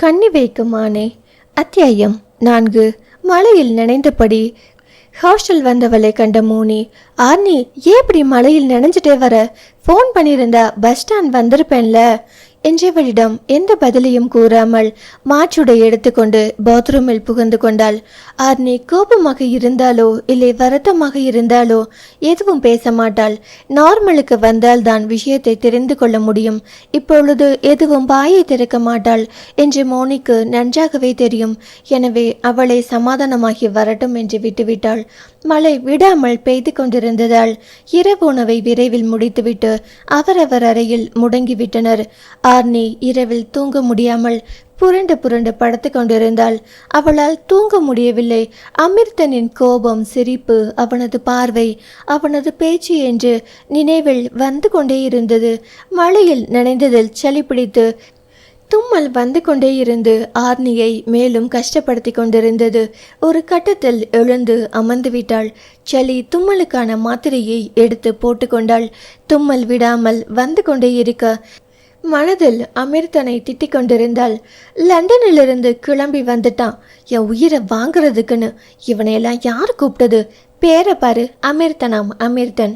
கண்ணி வைக்குமானே அத்தியாயம் நான்கு. மழையில் நனைந்தபடி. ஹாஸ்டல் வந்தவளை கண்ட மோனி ஆர்னி ஏன் இப்படி மழையில் நினைஞ்சிட்டே வர? ஃபோன் பண்ணியிருந்தா பஸ் ஸ்டாண்ட் வந்திருப்பேன்ல. என்றவளிடம் எந்த பதிலையும் கூறாமல் மாற்றுடை எடுத்துக்கொண்டு பாத்ரூமில் புகுந்து கொண்டாள். ஆர்னி கோபமாக இருந்தாலோ இல்லை வருத்தமாக இருந்தாலோ எதுவும் பேச மாட்டாள் நார்மலுக்கு வந்தால்தான் விஷயத்தை தெரிந்து கொள்ள முடியும். இப்பொழுது எதுவும் வாயை திறக்க மாட்டாள் என்று மோனிக்கு நன்றாகவே தெரியும். எனவே அவளை சமாதானமாகி வரட்டும் என்று விட்டுவிட்டாள். மழை விடாமல் பெய்து கொண்டிருந்ததால் இரவு உணவை விரைவில் முடித்துவிட்டு அவரவர் அறையில் முடங்கிவிட்டனர். ஆர்னி இரவில் தூங்க முடியாமல் புரண்டு புரண்டு படுத்து கொண்டிருந்தாள். அவளால் தூங்க முடியவில்லை. அமிர்தனின் கோபம் சிரிப்பு அவனது பார்வை அவனது பேச்சு என்று நினைவில் வந்து கொண்டே இருந்தது. மழையில் நனைந்ததில் சளி பிடித்து தும்மல் வந்து கொண்டே இருந்து ஆர்னியை மேலும் கஷ்டப்படுத்தி கொண்டிருந்தது. ஒரு கட்டத்தில் எழுந்து அமர்ந்து விட்டாள். சளி தும்மலுக்கான மாத்திரையை எடுத்து போட்டுக்கொண்டாள் தும்மல் விடாமல் வந்து கொண்டே இருக்க மனதில் அமிர்தனை திட்டிக் கொண்டிருந்தாள். லண்டனிலிருந்து கிளம்பி வந்துட்டான். என் உயிரை வாங்குறதுக்குன்னு இவனையெல்லாம் யார் கூப்பிட்டது? பேரை பாரு அமிர்தனாம் அமிர்தன்.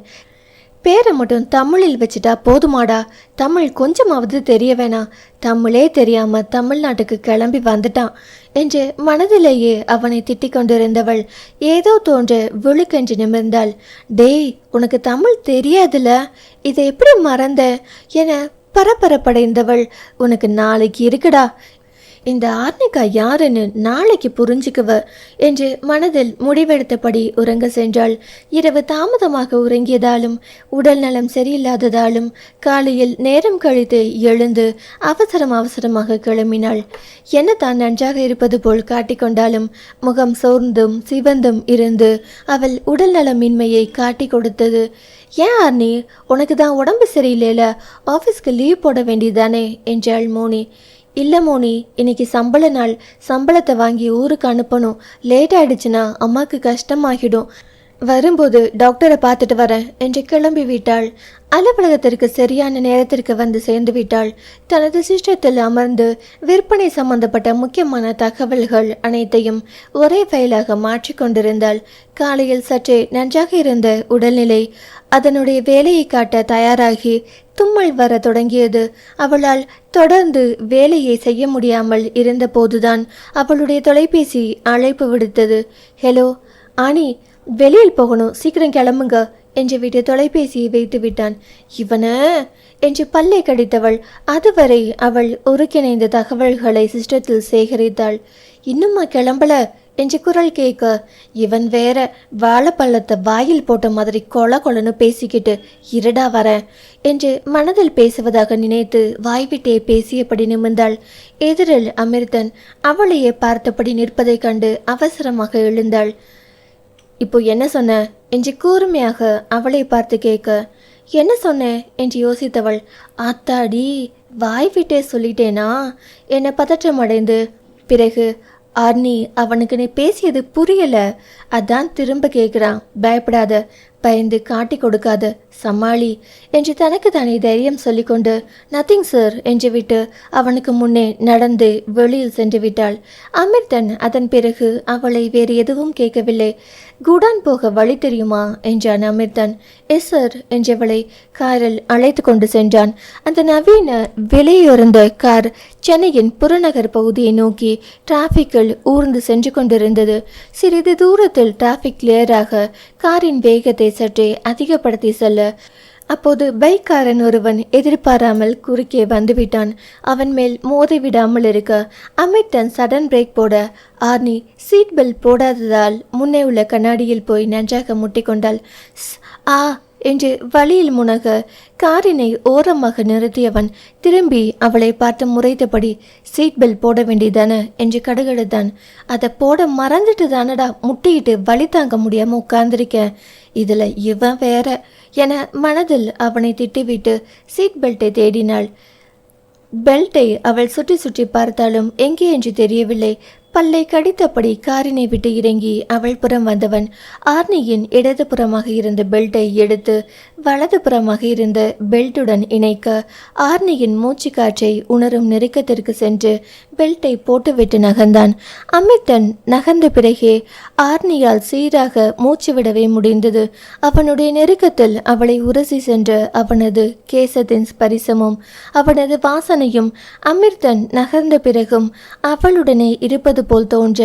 பேரை மட்டும் தமிழில் வச்சுட்டா போதுமாடா. தமிழ் கொஞ்சமாவது தெரிய வேணாம் தமிழே தெரியாம தமிழ்நாட்டுக்கு கிளம்பி வந்துட்டான் என்று மனதிலேயே அவனை திட்டிக் கொண்டிருந்தவள். ஏதோ தோன்ற விழுக்கென்று நிமிர்ந்தாள். டேய் உனக்கு தமிழ் தெரியாதுல? இதை எப்படி மறந்த? என பரபரப்படைந்தவள். உனக்கு நாளைக்கு இருக்குடா. இந்த ஆர்னிகா யாருன்னு நாளைக்கு புரிஞ்சுக்குவ என்று மனதில் முடிவெடுத்தபடி உறங்க சென்றாள். இரவு தாமதமாக உறங்கியதாலும் உடல் நலம் சரியில்லாததாலும் காலையில் நேரம் கழித்து எழுந்து அவசரம் அவசரமாக கிளம்பினாள். என்ன தான் நன்றாக இருப்பது போல் காட்டிக்கொண்டாலும் முகம் சோர்ந்தும் சிவந்தும் இருந்து அவள் உடல் நலமின்மையை காட்டி கொடுத்தது. ஏன் ஆர்னி உனக்கு தான் உடம்பு சரியில்லைல ஆஃபீஸ்க்கு லீவ் போட வேண்டியதானே என்றாள் மோனி. இல்லை மோனி இன்னைக்கு சம்பள நாள். சம்பளத்தை வாங்கி ஊருக்கு அனுப்பணும். லேட் ஆயிடுச்சுன்னா அம்மாவுக்கு கஷ்டமாகிடும். வரும்போது டாக்டரை பார்த்துட்டு வரேன் என்று கிளம்பி விட்டாள். அலுவலகத்திற்கு சரியான நேரத்திற்கு வந்து சேர்ந்து விட்டாள். தனது சிஸ்டத்தில் அமர்ந்து விற்பனை சம்பந்தப்பட்ட முக்கியமான தகவல்கள் அனைத்தையும் ஒரே ஃபைலாக மாற்றிக்கொண்டிருந்தாள் காலையில் சற்றே நன்றாக இருந்த உடல்நிலை அதனுடைய வேலையை காட்ட தயாராகி தும்மல் வர தொடங்கியது. அவளால் தொடர்ந்து வேலையை செய்ய முடியாமல் இருந்தபோதுதான் அவளுடைய தொலைபேசி அழைப்பு விடுத்தது. ஹலோ ஆனி வெளியில் போகணும். சீக்கிரம் கிளம்புங்க என்று விட்டு தொலைபேசியை வைத்து விட்டான். இவன என்று பல்லை கடித்தவள். அதுவரை அவள் ஒருங்கிணைந்த தகவல்களை சிஸ்டத்தில் சேகரித்தாள். இன்னுமா கிளம்பல என்று குரல் கேட்க இவன் வேற வாழைப்பள்ளத்தை வாயில் போட்ட மாதிரி கொல கொலன்னு பேசிக்கிட்டு இருடா வரேன் என்று மனதில் பேசுவதாக நினைத்து வாய்விட்டே பேசியபடி நிமிர்ந்தாள். எதிரில் அமிர்தன் அவளையே பார்த்தபடி நிற்பதைக் கண்டு அவசரமாக எழுந்தாள். இப்போ என்ன சொன்ன? என்று கூர்மையாக அவளை பார்த்து கேட்க என்ன சொன்னேன் என்று யோசித்தவள் ஆத்தாடி வாய் விட்டே சொல்லிட்டேனா? என்னை பதற்றம் அடைந்து பிறகு அர்னி அவனுக்கு நீ பேசியது புரியல. அதான் திரும்ப கேட்குறான். பயப்படாத பயந்து காட்டி கொடுக்காத சமாளி என்று தனக்கு தானே தைரியம் சொல்லிக்கொண்டு நத்திங் சார் என்று விட்டு அவனுக்கு முன்னே நடந்து வெளியில் சென்று விட்டாள். அமிர்தன் அதன் பிறகு அவளை வேறு எதுவும் கேட்கவில்லை. குடான் போக வழி தெரியுமா? என்றான் அமிர்தன். எஸ் சார் என்றவளை காரில் அழைத்து கொண்டு சென்றான். அந்த நவீன விலையுறந்த கார் சென்னையின் புறநகர் பகுதியை நோக்கி டிராஃபிக்கில் ஊர்ந்து சென்று கொண்டிருந்தது. சிறிது தூரத்தில் டிராஃபிக் கிளியராக காரின் வேகத்தை சற்றே அதிகப்படுத்தி செல்ல. அப்போது பைக்காரன் ஒருவன் எதிர்பாராமல் குறுக்கே வந்துவிட்டான். அவன் மேல் மோதி விடாமல் இருக்க அமிர்தன் சடன் பிரேக் போட ஆர்னி சீட் பெல்ட் போடாததால் முன்னே உள்ள கண்ணாடியில் போய் நன்றாக முட்டிக்கொண்டாள். ஆ என்று வழியில் முனக காரினை ஓரமாக நிறுத்தியவன் திரும்பி அவளை பார்த்து முறைத்தபடி சீட் பெல்ட் போட வேண்டியதானே என்று கடுகடுத்தான். அதை போட மறந்துட்டு தானடா முட்டிக்கிட்டு வழி தாங்க முடியாம உட்கார்ந்துருக்க. இதுல இவன் வேற என மனதில் அவனை திட்டிவிட்டு சீட் பெல்ட்டை தேடினாள். பெல்ட்டை அவள் சுற்றி சுற்றி பார்த்தாலும் எங்கே என்று தெரியவில்லை. பல்லை கடித்தபடி காரினை விட்டு இறங்கி அவள் புறம் வந்தவன் ஆர்னியின் இடது புறமாக இருந்த பெல்ட்டை எடுத்து வலது புறமாக இருந்த பெல்ட்டுடன் இணைக்க ஆர்னியின் மூச்சு காற்றை உணரும் நெருக்கத்திற்கு சென்று பெல்ட்டை போட்டுவிட்டு நகர்ந்தான். அமித்தன் நகர்ந்த பிறகே ஆர்னியால் சீராக மூச்சு விடவே முடிந்தது. அவனுடைய நெருக்கத்தில் அவளை உரசி சென்ற அவனது கேசத்தின் ஸ்பரிசமும் அவனது வாசனையும் அமிர்தன் நகர்ந்த பிறகும் அவளுடனே இருப்பது போல் தோன்ற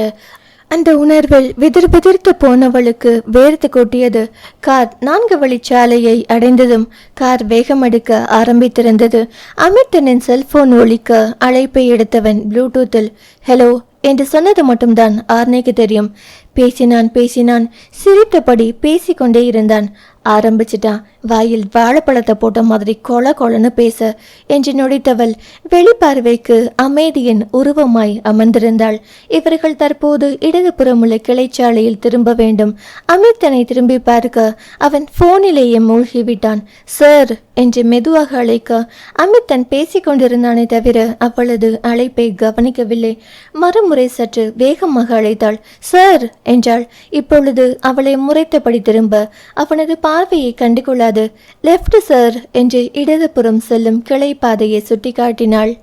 அந்த உணர்வில் விதிர் விதிர்த்து போனவளுக்கு வேர்த்து கொட்டியது. கார் நான்கு வழிச்சாலையை அடைந்ததும் கார் வேகமெடுக்க ஆரம்பித்திருந்தது. அமிர்தனின் செல்போன் ஒழிக்க அழைப்பை எடுத்தவன் ப்ளூடூத்தில் ஹலோ என்று சொன்னது மட்டும்தான் ஆர்னேக்கு தெரியும். பேசினான் பேசினான். சிரித்தபடி பேசிக்கொண்டே இருந்தான். ஆரம்பிச்சிட்டான் வாயில் வாழைப்பழத்தை போட்ட மாதிரி கொல கொலன்னு பேச. என்று நொடித்தவள் வெளிப்பார்வைக்கு அமைதியின் உருவமாய் அமர்ந்திருந்தாள். இவர்கள் தற்போது இடதுபுறமுள்ள கிளைச்சாலையில் திரும்ப வேண்டும். அமிர்தனை திரும்பி பார்க்க அவன் போனிலேயே மூழ்கிவிட்டான். சார் என்று மெதுவாக அழைக்க அமிர்தன் பேசிக் கொண்டிருந்தானே தவிர அவளது அழைப்பை கவனிக்கவில்லை. மறுமுறை சற்று வேகமாக அழைத்தாள். சார் என்றாள். இப்பொழுது அவளை முறைத்தபடி திரும்ப அவனது பார்வையை கண்டுகொள்ளாது. லெஃப்ட் சார் என்று இடதுபுறம் செல்லும் கிளை பாதையை சுட்டிக்காட்டினாள்.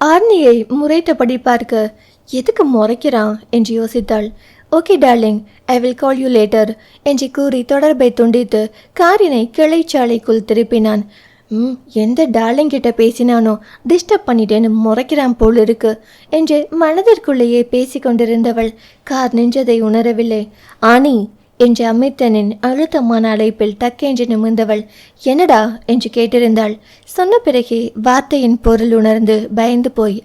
ஆர்னியை முறைத்தபடி பார்க்க எதுக்கு முறைக்கிறான்? என்று யோசித்தாள். Okay darling I will call you later என்று கூறி தொடர்பை துண்டித்து காரினை கிளைச்சாலைக்குள் திருப்பினான். ம் எந்த டார்லிங் கிட்ட பேசினானோ டிஸ்டர்ப் பண்ணிட்டேன்னு முறைக்கிறான் போல் இருக்கு என்று மனதிற்குள்ளேயே பேசி கொண்டிருந்தவள் கார் நின்றதை உணரவில்லை. ஆனி என்று அமிர்தனின் அழுத்தமான அழைப்பில் டக்கென்று நிமிர்ந்தவள் என்னடா? என்று கேட்டிருந்தாள். சொன்ன பிறகே வார்த்தையின் பொருள் உணர்ந்து பயந்து போய்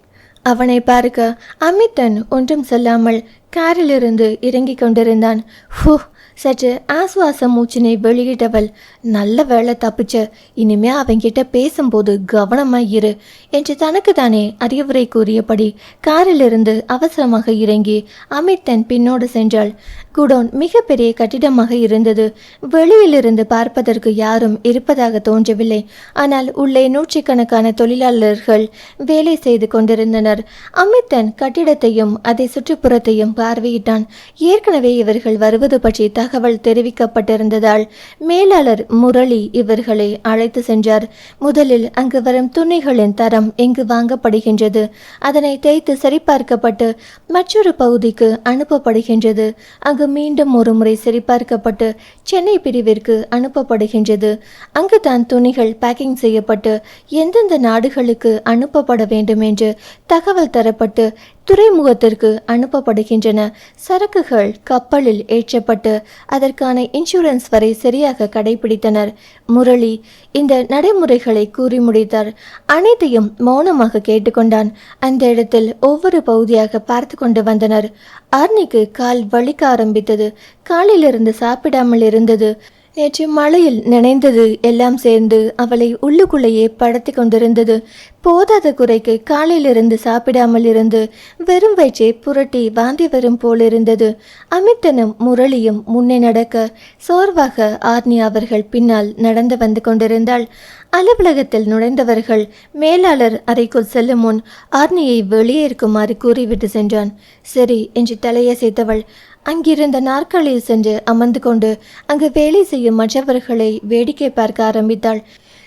அவனை பார்க்க அமித்தன் ஒன்றும் சொல்லாமல் காரிலிருந்து இறங்கிக் கொண்டிருந்தான். ஹூ சற்று ஆசுவாச மூச்சினை வெளியிட்டவள் நல்ல வேலை தப்பிச்ச இனிமே அவங்கிட்ட பேசும்போது கவனமாக இரு என்று தனக்கு தானே அறிவுரை கூறியபடி காரிலிருந்து அவசரமாக இறங்கி அமித்தன் பின்னோடு சென்றாள். குடோன் மிகப்பெரிய கட்டிடமாக இருந்தது. வெளியிலிருந்து பார்ப்பதற்கு யாரும் இருப்பதாக தோன்றவில்லை. ஆனால் உள்ளே நூற்றுக்கணக்கான தொழிலாளர்கள் வேலை செய்து கொண்டிருந்தனர். அமித்தன் கட்டிடத்தையும் அதை சுற்றுப்புறத்தையும் பார்வையிட்டான். ஏற்கனவே இவர்கள் வருவது பற்றி தகவல் தெரிவிக்கப்பட்டிருந்ததால் மேலாளர் முரளி இவர்களை அழைத்து சென்றார். முதலில் அங்கு வரும் துணிகளின் தரம் எங்கு வாங்கப்படுகின்றது அதனை தேய்த்து சரிபார்க்கப்பட்டு மற்றொரு பகுதிக்கு அனுப்பப்படுகின்றது. அங்கு மீண்டும் ஒரு முறை சரிபார்க்கப்பட்டு சென்னை பிரிவிற்கு அனுப்பப்படுகின்றது. அங்கு தான் துணிகள் பேக்கிங் செய்யப்பட்டு எந்தெந்த நாடுகளுக்கு அனுப்பப்பட வேண்டும் என்று தகவல் தரப்பட்டு துறைமுகத்திற்கு அனுப்பப்படுகின்றன. சரக்குகள் கப்பலில் ஏற்றப்பட்டு அதற்கான இன்சூரன்ஸ் வரை சரியாக கடைபிடித்தனர். முரளி இந்த நடைமுறைகளை கூறி முடித்தார். அனைத்தையும் மௌனமாக கேட்டுக்கொண்டான். அந்த இடத்தில் ஒவ்வொரு பகுதியாக பார்த்து கொண்டு வந்தனர். ஆர்னிக்கு கால் வலிக்க ஆரம்பித்தது. காலிலிருந்து சாப்பிடாமல் இருந்தது. நேற்று மழையில் நினைந்தது எல்லாம் சேர்ந்து அவளை உள்ளுக்குள்ளேயே படுத்தி கொண்டிருந்தது. போதாத குறைக்கு காலையிலிருந்து சாப்பிடாமல் இருந்து வெறும் வயிற்றை புரட்டி வாந்தி வரும் போலிருந்தது. அமித்தனும் முரளியும் முன்னே நடக்க சோர்வாக ஆர்னி அவர்கள் பின்னால் நடந்து வந்து கொண்டிருந்தாள். அலுவலகத்தில் நுழைந்தவர்கள் மேலாளர் அறைக்குள் செல்லும் முன் ஆர்னியை வெளியே இருக்குமாறு கூறிவிட்டு சென்றான். சரி என்று தலையசைத்தவள் அங்கிருந்த நாற்காலியில் சென்று அமர்ந்து கொண்டு அங்கு வேலை செய்யும் மற்றவர்களை வேடிக்கை பார்க்க ஆரம்பித்தாள்.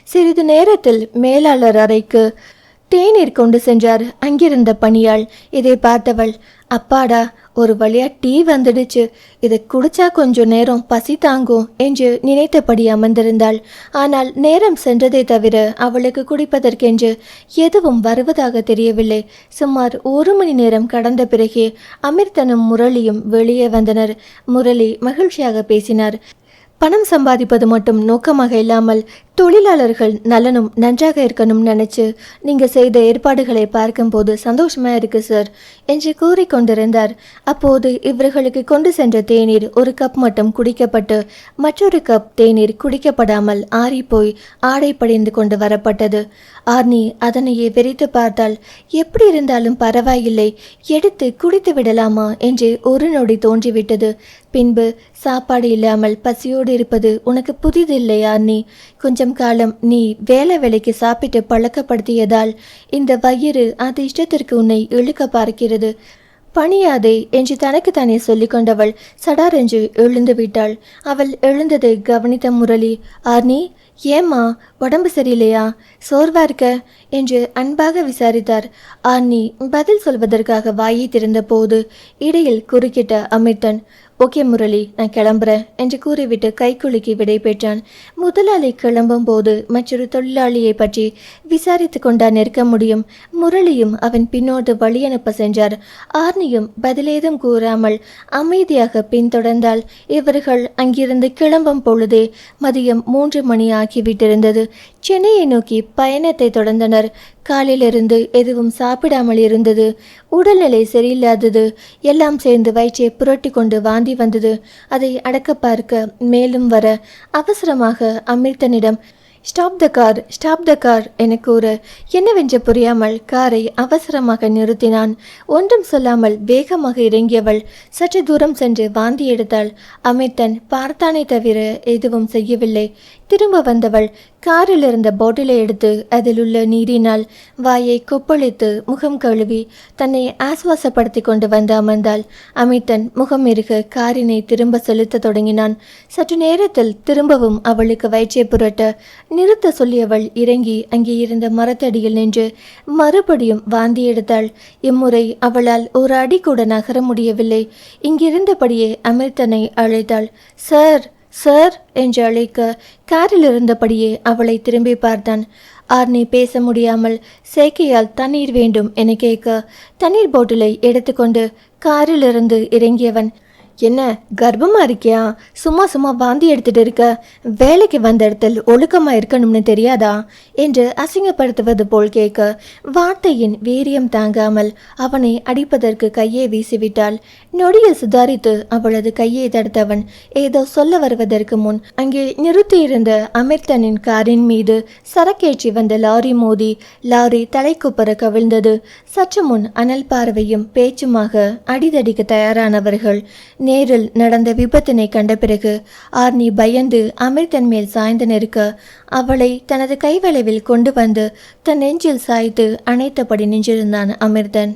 சிறிது நேரத்தில் மேலாளர் அறைக்கு தேநீர் கொண்டு சென்றார். அங்கிருந்த பணியாள் இதை பார்த்தவள் அப்பாடா ஒரு வழியா டீ வந்துடுச்சு. இதை குடிச்சா கொஞ்சம் நேரம் பசி தாங்கும் என்று நினைத்தபடி அமர்ந்திருந்தாள். ஆனால் நேரம் சென்றதை தவிர அவளுக்கு குடிப்பதற்கென்று எதுவும் வருவதாக தெரியவில்லை. சுமார் ஒரு மணி நேரம் கடந்த பிறகே அமிர்தனும் முரளியும் வெளியே வந்தனர். முரளி மகிழ்ச்சியாக பேசினார். பணம் சம்பாதிப்பது மட்டும் நோக்கமாக இல்லாமல் தொழிலாளர்கள் நலனும் நன்றாக இருக்கணும் நினைச்சு நீங்கள் செய்த ஏற்பாடுகளை பார்க்கும்போது சந்தோஷமா இருக்கு சார் என்று கூறிக்கொண்டிருந்தார். அப்போது இவர்களுக்கு கொண்டு சென்ற தேநீர் ஒரு கப் மட்டும் குடிக்கப்பட்டு மற்றொரு கப் தேநீர் குடிக்கப்படாமல் ஆறிப்போய் ஆடை படிந்து கொண்டு வரப்பட்டது. ஆர்னி அதனையே வெறித்து பார்த்தால் எப்படி இருந்தாலும் பரவாயில்லை எடுத்து குடித்து விடலாமா? என்று ஒரு நொடி தோன்றிவிட்டது. பின்பு சாப்பாடு இல்லாமல் பசியோடு இருப்பது உனக்கு புதிதில்லையா நீ கொஞ்சம் காலம் நீ வேலை வேலைக்கு சாப்பிட்டு பழக்கப்படுத்தியதால் இந்த வயிறு அது இஷ்டத்திற்கு உன்னை இழுக்க பார்க்கிறது. பணியாதே என்று தனக்குத்தானே சொல்லிக் கொண்டவள் சடாரென்று எழுந்து விட்டாள். அவள் எழுந்ததை கவனித்த முரளி ஆர்னி ஏம்மா உடம்பு சரியில்லையா? சோர்வா இருக்க? என்று அன்பாக விசாரித்தார். ஆர்னி பதில் சொல்வதற்காக வாயை திறந்த போது இடையில் குறுக்கிட்ட அமிர்தன் ஓகே முரளி நான் கிளம்புறேன் என்று கூறிவிட்டு கைக்குலுக்கி விடை பெற்றான். முதலாளி கிளம்பும் போது மற்றொரு தொழிலாளியை பற்றி விசாரித்து கொண்டா நிற்க முடியும். முரளியும் அவன் பின்னோடு வழி அனுப்ப சென்றார். ஆர்னியும் பதிலேதும் கூறாமல் அமைதியாக பின்தொடர்ந்தால் இவர்கள் அங்கிருந்து கிளம்பும் பொழுதே மதியம் மூன்று மணி ஆகிவிட்டிருந்தது. சென்னையை நோக்கி பயணத்தை தொடர்ந்தனர். காலிலிருந்து எதுவும் சாப்பிடாமல் இருந்தது. உடல்நிலை சரியில்லாதது. எல்லாம் சேர்ந்து வயிற்றை புரட்டி கொண்டு வாந்தி வந்தது. அதை அடக்க பார்க்க மேலும் வர அவசரமாக அமிர்தனிடம் stop the car stop the car என கூற என்னவென்று புரியாமல் காரை அவசரமாக நிறுத்தினான். ஒன்றும் சொல்லாமல் வேகமாக இறங்கியவள் சற்று தூரம் சென்று வாந்தி எடுத்தாள். அமிர்தன் பார்த்தானே தவிர எதுவும் செய்யவில்லை. திரும்ப வந்தவள் காரில் இருந்த பாட்டிலை எடுத்து அதில் உள்ள நீரினால் வாயை கொப்பளித்து முகம் கழுவி தன்னை ஆஸ்வாசப்படுத்தி கொண்டு வந்து அமர்ந்தாள். அமிர்தன் முகம் இருக காரினை திரும்ப செலுத்த தொடங்கினான். சற்று நேரத்தில் திரும்பவும் அவளுக்கு வயிற்றை புரட்ட நிறுத்த சொல்லியவள் இறங்கி அங்கே இருந்த மரத்தடியில் நின்று மறுபடியும் வாந்தி எடுத்தாள். இம்முறை அவளால் ஒரு அடி கூட நகர முடியவில்லை. இங்கிருந்தபடியே அமிர்தனை அழைத்தாள். சார் சார் என்று அழைக்க காரில் இருந்தபடியே அவளை திரும்பி பார்த்தான். ஆர்னி பேச முடியாமல் சேக்கையால் தண்ணீர் வேண்டும் என கேட்க தண்ணீர் போட்டிலை எடுத்துக்கொண்டு காரிலிருந்து இறங்கியவன் என்ன கர்ப்பமா இருக்கியா? சும்மா சும்மா வாந்தி எடுத்துகிட்டு இருக்க. வேலைக்கு வந்த இடத்தில் ஒழுக்கமா இருக்கணும்னு தெரியாதா? என்று அசிங்கப்படுத்துவது போல் கேட்க வார்த்தையின் வீரியம் தாங்காமல் அவனை அடிப்பதற்கு கையை வீசிவிட்டாள். நொடியில் சுதாரித்து அவளது கையை தடுத்தவன் ஏதோ சொல்ல வருவதற்கு முன் அங்கே நிறுத்தியிருந்த அமிர்தனின் காரின் மீது சரக்கேற்றி வந்த லாரி மோதி லாரி தலைக்குப்பற கவிழ்ந்தது. சற்று முன் அனல் பார்வையும் பேச்சுமாக அடிதடிக்க தயாரானவர்கள் நேரில் நடந்த விபத்தினை கண்ட பிறகு ஆர்னி பயந்து அமிர்தன் மேல் சாய்ந்து நிற்க அவளை தனது கைவளைவில் கொண்டு வந்து தன் நெஞ்சில் சாய்த்து அணைத்தபடி நின்றிருந்தான் அமிர்தன்.